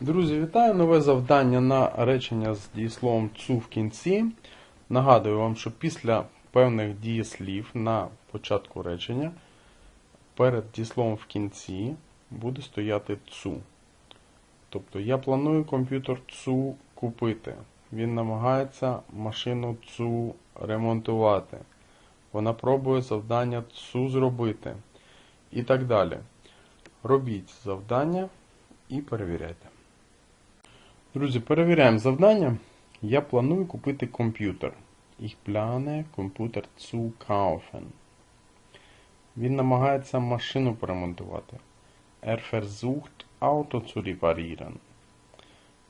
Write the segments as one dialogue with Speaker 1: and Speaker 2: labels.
Speaker 1: Друзі, вітаю! Нове завдання на речення з дієсловом цу в кінці. Нагадую вам, що після певних дієслів на початку речення перед дієсловом в кінці буде стояти цу. Тобто я планую комп'ютер цу купити. Він намагається машину цу ремонтувати. Вона пробує завдання цу зробити. І так далі. Робіть завдання і перевіряйте. Друзі, перевіряємо завдання. Я планую купити комп'ютер. Ich plane Computer zu kaufen. Він намагається машину поремонтувати. Er versucht Auto zu reparieren.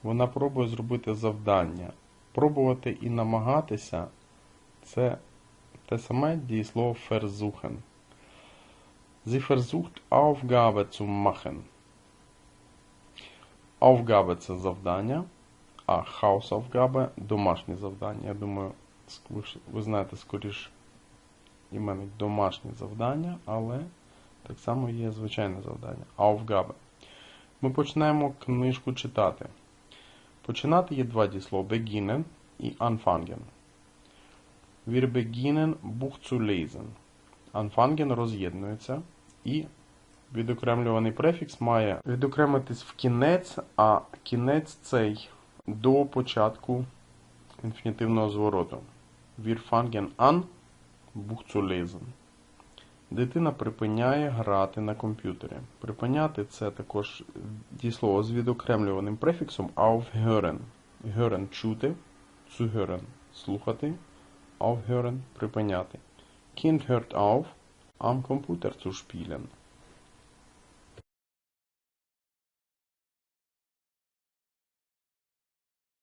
Speaker 1: Вона пробує зробити завдання. Пробувати і намагатися це те саме дієслово versuchen. Sie versucht Aufgabe zu machen. Aufgabe – це завдання, а Hausaufgabe – домашнє завдання. Я думаю, ви знаєте скоріш іменник домашнє завдання, але так само є звичайне завдання. Aufgabe. Ми починаємо книжку читати. Починати є два дієслова beginnen і anfangen. Wir beginnen Buch zu lesen. Anfangen роз'єднується і Відокремлюваний префікс має відокремитись в кінець, а кінець цей до початку інфінітивного звороту. Wir fangen an. Дитина припиняє грати на комп'ютері. Припиняти це також дієслово з відокремлюваним префіксом aufhören. Hören – чути, zuhören – слухати, aufhören – припиняти. Kind hört auf, am Computer zu spielen.